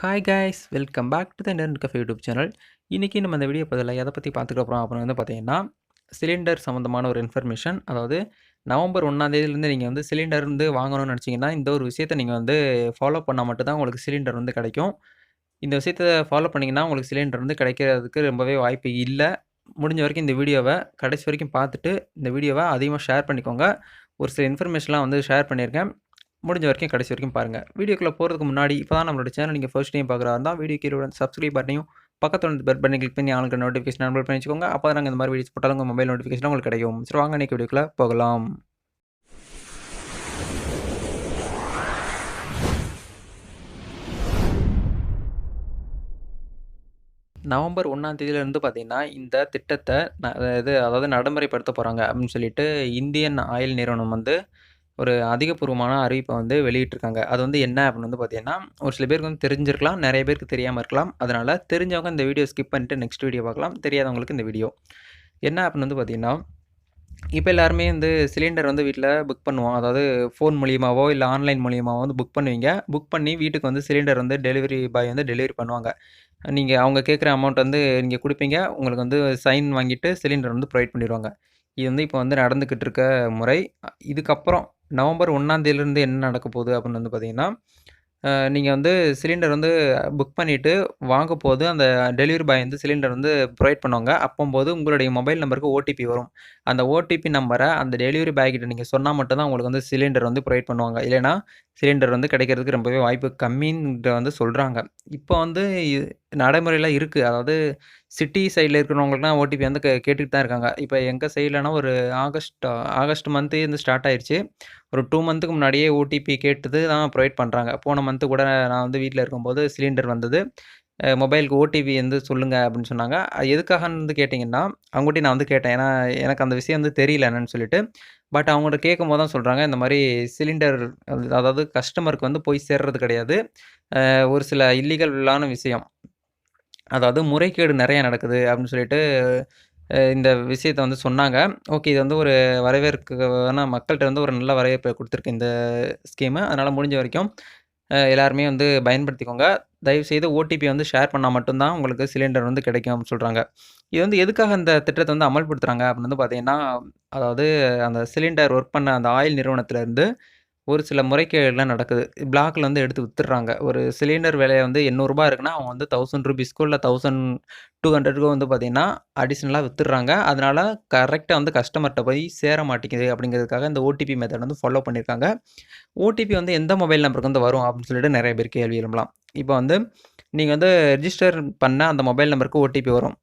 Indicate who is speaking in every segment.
Speaker 1: Hi guys welcome back to the Nern cafe YouTube channel இன்றைக்கி நம்ம இந்த video பதில் எதை பற்றி பார்த்துக்க போகிறோம் அப்படின்னு வந்து பார்த்தீங்கன்னா சிலிண்டர் சம்மந்தமான ஒரு இன்ஃபர்மேஷன் அதாவது நவம்பர் ஒன்றாந்தேதியிலேருந்து நீங்கள் வந்து சிலிண்டர் வந்து வாங்கணும்னு நினச்சிங்கன்னா இந்த ஒரு விஷயத்தை நீங்கள் வந்து ஃபாலோ பண்ணால் மட்டும்தான் உங்களுக்கு சிலிண்டர் வந்து கிடைக்கும். இந்த விஷயத்தை ஃபாலோ பண்ணிங்கன்னா உங்களுக்கு சிலிண்டர் வந்து கிடைக்கிறதுக்கு ரொம்பவே வாய்ப்பு இல்லை. முடிஞ்ச வரைக்கும் இந்த வீடியோவை கடைசி வரைக்கும் பார்த்துட்டு இந்த வீடியோவை அதிகமாக ஷேர் பண்ணிக்கோங்க. ஒரு சில இன்ஃபர்மேஷன்லாம் வந்து ஷேர் பண்ணியிருக்கேன். முடிஞ்ச வரைக்கும் கடைசி வரைக்கும் பாருங்கள் வீடியோக்குள்ளே போகிறதுக்கு முன்னாடி இப்போ தான் நம்மளோட சேனல் நீங்கள் ஃபர்ஸ்ட் டைம் பார்க்குறா இருந்தால் வீடியோ கீழே சப்ஸ்கிரைப் பட்டனையும் பக்கத்தில் வந்து பெல் பண்ணி கிளிக் பண்ணி ஆளுக்கு நோட்டிஃபிகேஷன் அனுப்பி பண்ணி வச்சுக்கோங்க. அப்போ தான் நாங்கள் இந்த மாதிரி வீடியோஸ் போட்டாலும் உங்கள் மொபைல் நோட்டிஃபிகேஷன் உங்களுக்கு கிடைக்கும். சரி வாங்க இன்றைக்கி வீடியோக்குள்ளே போகலாம். நவம்பர் ஒன்றாம் தேதியிலேருந்து பார்த்தீங்கன்னா இந்த திட்டத்தை இது அதாவது நடைமுறைப்படுத்த போகிறாங்க அப்படின்னு சொல்லிட்டு இந்தியன் ஆயில் நிறுவனம் வந்து ஒரு அதிகபூர்வமான அறிவிப்பை வந்து வெளியிட்டிருக்காங்க. அது வந்து என்ன அப்படின்னு வந்து பார்த்தீங்கன்னா ஒரு சில பேருக்கு வந்து தெரிஞ்சிருக்கலாம் நிறைய பேருக்கு தெரியாமல் இருக்கலாம். அதனால் தெரிஞ்சவங்க இந்த வீடியோ ஸ்கிப் பண்ணிட்டு நெக்ஸ்ட் வீடியோ பார்க்கலாம். தெரியாதவங்களுக்கு இந்த வீடியோ என்ன அப்படின்னு வந்து பார்த்தீங்கன்னா இப்போ எல்லாருமே வந்து சிலிண்டர் வந்து வீட்டில் புக் பண்ணுவோம். அதாவது ஃபோன் மூலியமாகவோ இல்லை ஆன்லைன் மூலியமாகவோ வந்து புக் பண்ணுவீங்க. புக் பண்ணி வீட்டுக்கு வந்து சிலிண்டர் வந்து டெலிவரி பாய் வந்து டெலிவரி பண்ணுவாங்க. நீங்கள் அவங்க கேட்குற அமௌண்ட் வந்து நீங்கள் கொடுப்பீங்க. உங்களுக்கு வந்து சைன் வாங்கிட்டு சிலிண்டர் வந்து ப்ரொவைட் பண்ணிடுவாங்க. இது வந்து இப்போ வந்து நடந்துக்கிட்டு இருக்க முறை. இதுக்கப்புறம் நவம்பர் ஒன்றாந்தேதியிலேருந்து என்ன நடக்க போகுது அப்படின்னு வந்து பார்த்தீங்கன்னா நீங்கள் வந்து சிலிண்டர் வந்து புக் பண்ணிவிட்டு வாங்க போது அந்த டெலிவரி பாய் வந்து சிலிண்டர் வந்து ப்ரொவைட் பண்ணுவாங்க. அப்போம்போது உங்களுடைய மொபைல் நம்பருக்கு ஓடிபி வரும். அந்த ஓடிபி நம்பரை அந்த டெலிவரி பாய் கிட்ட நீங்கள் சொன்னால் மட்டும்தான் உங்களுக்கு வந்து சிலிண்டர் வந்து ப்ரொவைட் பண்ணுவாங்க. இல்லைனா சிலிண்டர் வந்து கிடைக்கிறதுக்கு ரொம்பவே வாய்ப்பு கம்மின்ற வந்து சொல்கிறாங்க இப்போ வந்து நடைமுறையில் இருக்குது அதாவது சிட்டி சைடில் இருக்கிறவங்களுக்குலாம் ஓடிபி வந்து கே தான் இருக்காங்க. இப்போ எங்கள் சைட்லனா ஒரு ஆகஸ்ட் ஆகஸ்ட் மந்த்து வந்து ஸ்டார்ட் ஆயிடுச்சு ஒரு டூ மந்த்துக்கு முன்னாடியே ஓடிபி கேட்டது தான் ப்ரொவைட் பண்ணுறாங்க போன மந்த்து கூட நான் வந்து வீட்டில் இருக்கும்போது சிலிண்டர் வந்தது. மொபைலுக்கு ஓடிபி வந்து சொல்லுங்கள் அப்படின்னு சொன்னாங்க. அது எதுக்காகன்னு வந்து கேட்டிங்கன்னா அவங்ககிட்ட நான் வந்து கேட்டேன். ஏன்னா எனக்கு அந்த விஷயம் வந்து தெரியல என்னன்னு சொல்லிட்டு. பட் அவங்கள்ட்ட கேட்கும் போது தான் சொல்கிறாங்க இந்த மாதிரி சிலிண்டர் அதாவது கஸ்டமருக்கு வந்து போய் சேர்றது கிடையாது. ஒரு சில இல்லீகலான விஷயம். அதாவது முறைகேடு நிறையா நடக்குது அப்படின்னு சொல்லிட்டு இந்த விஷயத்த வந்து சொன்னாங்க. ஓகே இது வந்து ஒரு வரவேற்கான மக்கள்கிட்ட வந்து ஒரு நல்ல வரவேற்பை கொடுத்துருக்கு இந்த ஸ்கீமு. அதனால் முடிஞ்ச வரைக்கும் எல்லாருமே வந்து பயன்படுத்திக்கோங்க. தயவுசெய்து ஓடிபி வந்து ஷேர் பண்ணால் மட்டும்தான் உங்களுக்கு சிலிண்டர் வந்து கிடைக்கும் அப்படின்னு சொல்கிறாங்க இது வந்து எதுக்காக அந்த திட்டத்தை வந்து அமல்படுத்துகிறாங்க அப்படின்னு வந்து பார்த்தீங்கன்னா அதாவது அந்த சிலிண்டர் ஒர்க் பண்ண அந்த ஆயில் நிறுவனத்திலேருந்து ஒரு சில முறைகேடுலாம் நடக்குது. பிளாக்ல வந்து எடுத்து வித்துடுறாங்க. ஒரு சிலிண்டர் விலையை வந்து எண்ணூறுபா இருக்குன்னா அவங்க வந்து தௌசண்ட் ருபீஸ்க்கோ இல்லை தௌசண்ட் டூ ஹண்ட்ரட்க்கோ வந்து பார்த்தீங்கன்னா அடிஷ்னலாக வித்துடுறாங்க. அதனால் கரெக்டாக வந்து கஸ்டமர்கிட்ட போய் சேர மாட்டேங்குது அப்படிங்கிறதுக்காக இந்த ஓடிபி மெத்தட் வந்து ஃபாலோ பண்ணியிருக்காங்க. ஓடிபி வந்து எந்த மொபைல் நம்பருக்கு வந்து வரும் அப்படின்னு சொல்லிட்டு நிறைய பேர் கேள்வி எழும்பலாம். இப்போ வந்து நீங்கள் வந்து ரிஜிஸ்டர் பண்ண அந்த மொபைல் நம்பருக்கு ஓடிபி வரும்.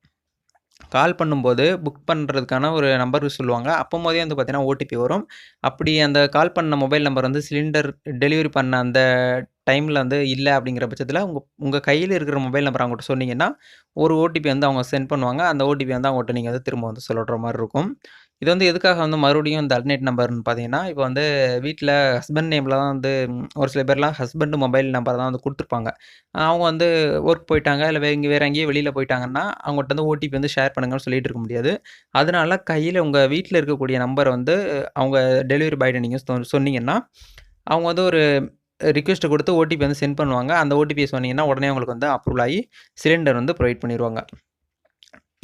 Speaker 1: கால் பண்ணும்போது புக் பண்ணுறதுக்கான ஒரு நம்பர் சொல்லுவாங்க. அப்போ போதே வந்து பார்த்தீங்கன்னா ஓடிபி வரும். அப்படி அந்த கால் பண்ண மொபைல் நம்பர் வந்து சிலிண்டர் டெலிவரி பண்ண அந்த டைமில் வந்து இல்லை அப்படிங்கிற பட்சத்தில் உங்கள் உங்கள் கையில் இருக்கிற மொபைல் நம்பர் அவங்ககிட்ட சொன்னீங்கன்னா ஒரு ஓடிபி வந்து அவங்க சென்ட் பண்ணுவாங்க. அந்த ஓடிபி வந்து அவங்ககிட்ட நீங்கள் வந்து திரும்ப வந்து சொல்லுற மாதிரி இருக்கும். இது வந்து எதுக்காக வந்து மறுபடியும் இந்த அல்டர்னேட் நம்பர்னு பார்த்தீங்கன்னா இப்போ வந்து வீட்டில் ஹஸ்பண்ட் நேமில் தான் வந்து ஒரு சில பேர்லாம் ஹஸ்பண்ட் மொபைல் நம்பர் தான் வந்து கொடுத்துருப்பாங்க. அவங்க வந்து ஒர்க் போயிட்டாங்க இல்லை இங்கே வேறு எங்கேயோ வெளியில் போயிட்டாங்கன்னா அவங்ககிட்ட வந்து ஓடிபி வந்து ஷேர் பண்ணுங்கன்னு சொல்லிட்டு இருக்க முடியாது. அதனால கையில் உங்கள் வீட்டில் இருக்கக்கூடிய நம்பரை வந்து அவங்க டெலிவரி பாய்ட்ட நீங்கள் சொன்னீங்கன்னா அவங்க வந்து ஒரு ரிக்வெஸ்ட்டு கொடுத்து ஓடிபி வந்து சென்ட் பண்ணுவாங்க. அந்த ஓடிபியை சொன்னீங்கன்னா உடனே அவங்களுக்கு வந்து அப்ரூவல் ஆகி சிலிண்டர் வந்து ப்ரொவைட் பண்ணிடுவாங்க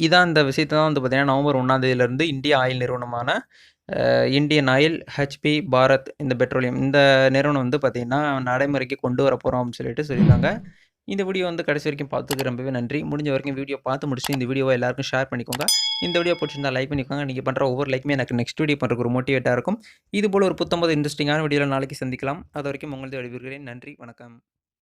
Speaker 1: இதான் இந்த விஷயத்தை தான் வந்து பார்த்திங்கன்னா நவம்பர் ஒன்றாந்தேதியிலேருந்து இந்திய ஆயில் நிறுவனமான இந்தியன் ஆயில் ஹெச்பி பாரத் இந்த பெட்ரோலியம் இந்த நிறுவனம் வந்து பார்த்திங்கன்னா நடைமுறைக்கு கொண்டு வர போகிறோம் அப்படின்னு சொல்லிட்டு சொல்லியிருக்காங்க. இந்த வீடியோ வந்து கடைசி வரைக்கும் பார்த்துக்கு ரொம்பவே நன்றி. முடிஞ்ச வரைக்கும் வீடியோ பார்த்து முடிச்சு இந்த வீடியோவை எல்லாருக்கும் ஷேர் பண்ணிக்கோங்க. இந்த வீடியோ பிடிச்சிருந்தா லைக் பண்ணிக்கோங்க. நீங்கள் பண்ணுற ஒவ்வொரு லைக்குமே எனக்கு நெக்ஸ்ட் வீடியோ பண்ணுறதுக்கு ஒரு மோட்டிவேட்டாக இருக்கும். இது போல் ஒரு புத்தம்பது இன்ட்ரெஸ்டிங்கான வீடியோவில் நாளைக்கு சந்திக்கலாம். அது வரைக்கும் உங்களது விடுவிக்கிறேன் நன்றி. வணக்கம்.